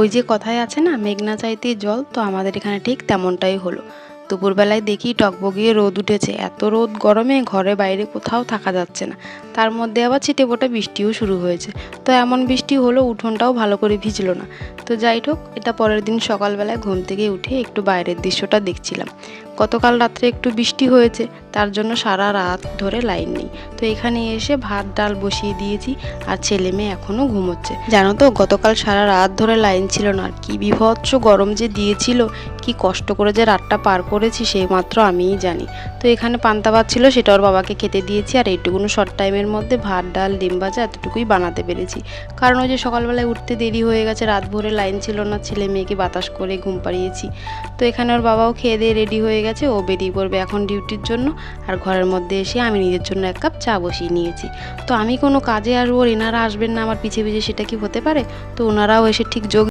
ওই যে কথায় আছে না, মেঘনা চাইতে জল, তো আমাদের এখানে ঠিক তেমনটাই হলো। দুপুরবেলায় দেখি টকবগিয়ে রোদ উঠেছে, এত রোদ গরমে ঘরে বাইরে কোথাও থাকা যাচ্ছে না। তার মধ্যে আবার ছিটে পোটা বৃষ্টিও শুরু হয়েছে। তো এমন বৃষ্টি হলো উঠোনটাও ভালো করে ভিজলো না। তো যাই হোক, এটা পরের দিন সকালবেলায় ঘুম থেকে উঠে একটু বাইরের দৃশ্যটা দেখছিলাম। গতকাল রাত্রে একটু বৃষ্টি হয়েছে, তার জন্য সারা রাত ধরে লাইন নেই। তো এখানে এসে ভাত, ডাল বসিয়ে দিয়েছি আর ছেলে মেয়ে এখনও ঘুমোচ্ছে। জানো তো, গতকাল সারা রাত ধরে লাইন ছিল না আর কি বিভৎস গরম যে দিয়েছিল, কি কষ্ট করে যে রাতটা পার করেছি সেই মাত্র আমিই জানি। তো এখানে পান্তা ভাত ছিল, সেটা ওর বাবাকে খেতে দিয়েছি আর এইটুকুনো শর্ট টাইমের মধ্যে ভাত, ডাল, ডিম ভাজা এতটুকুই বানাতে পেরেছি। কারণ ওই যে সকালবেলায় উঠতে দেরি হয়ে গেছে, রাত ভোরে লাইন ছিল না, ছেলে মেয়েকে বাতাস করে ঘুম পাড়িয়েছি। তো এখানে ওর বাবাও খেয়ে দিয়ে রেডি হয়ে গেছে। ও বেরিয়ে পড়বে এখন ডিউটির জন্য। আর ঘরের মধ্যে এসে আমি নিজের জন্য এক কাপ চা বসিয়ে নিয়েছি। তো আমি কোনো কাজে আসব ওর এনারা আসবেন না, আমার পিছিয়ে পিছিয়ে সেটা কি হতে পারে? তো ওনারাও এসে ঠিক যোগ